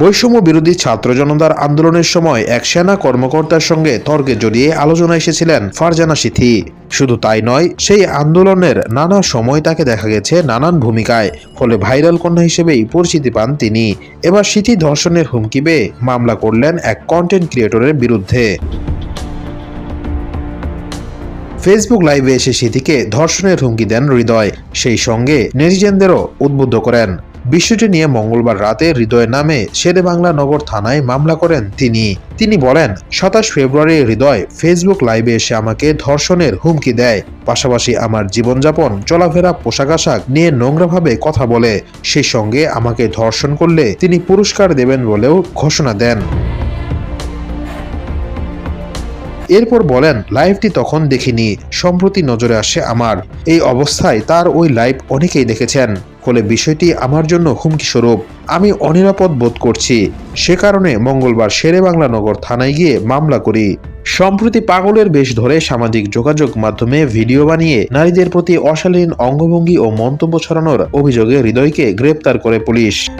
বৈষম্য বিরোধী ছাত্র জনতার আন্দোলনের সময় এক সেনা কর্মকর্তার সঙ্গে তর্কে জড়িয়ে আলোচনা এসেছিলেন ফারজানা সিথি। শুধু তাই নয়, সেই আন্দোলনের নানা সময় তাকে দেখা গেছে নানান ভূমিকায়, ফলে ভাইরাল কন্যা হিসেবেই পরিচিতি পান তিনি। এবার সিথি ধর্ষণের হুমকি পেয়ে মামলা করলেন এক কন্টেন্ট ক্রিয়েটরের বিরুদ্ধে। ফেসবুক লাইভে এসে সিথিকে ধর্ষণের হুমকি দেন হৃদয়। সেই সঙ্গে নেটিজেনদেরও উদ্বুদ্ধ করেন। বিষয়টি নিয়ে মঙ্গলবার রাতে হৃদয় নামে শেরে বাংলা নগর থানায় মামলা করেন তিনি। তিনি বলেন, সাতাশ ফেব্রুয়ারি হৃদয় ফেসবুক লাইভে এসে আমাকে ধর্ষণের হুমকি দেয়। পাশাপাশি আমার জীবনযাপন, চলাফেরা পোশাক আশাক নিয়ে নোংরাভাবে কথা বলে। সেই সঙ্গে আমাকে ধর্ষণ করলে তিনি পুরস্কার দেবেন বলেও ঘোষণা দেন। এরপর বলেন, লাইভটি তখন দেখিনি, সম্প্রতি নজরে আসে আমার। এই অবস্থায় তার ওই লাইভ অনেকেই দেখেছেন। ফলে বিষয়টি আমার জন্য হুমকি স্বরূপ। আমি অনিরাপদ বোধ করছি। সে কারণে মঙ্গলবার শেরে বাংলা নগর থানায় গিয়ে মামলা করি। সম্প্রতি পাগলের বেশ ধরে সামাজিক যোগাযোগ মাধ্যমে ভিডিও বানিয়ে নারীদের প্রতি অশালীন অঙ্গভঙ্গি ও মন্তব্য ছড়ানোর অভিযোগে হৃদয়কে গ্রেপ্তার করে পুলিশ।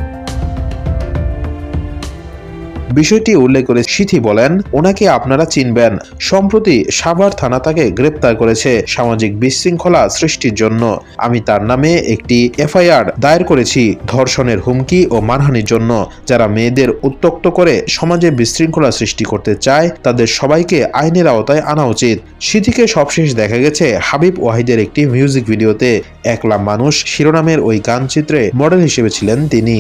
বিষয়টি উল্লেখ করে সিথি বলেন, ওনাকে আপনারা চিনবেন। সম্প্রতি সাভার থানা তাকে গ্রেপ্তার করেছে সামাজিক বিশৃঙ্খলা সৃষ্টির জন্য। আমি তার নামে একটি এফআইআর দায়ের করেছি ধর্ষণের হুমকি ও মানহানির জন্য। যারা মেয়েদের উত্তক্ত করে সমাজে বিশৃঙ্খলা সৃষ্টি করতে চায়, তাদের সবাইকে আইনের আওতায় আনা উচিত। সিথিকে সবশেষ দেখা গেছে হাবিব ওয়াহিদের একটি মিউজিক ভিডিওতে। একলা মানুষ শিরোনামের ওই গানচিত্রে মডেল হিসেবে ছিলেন তিনি।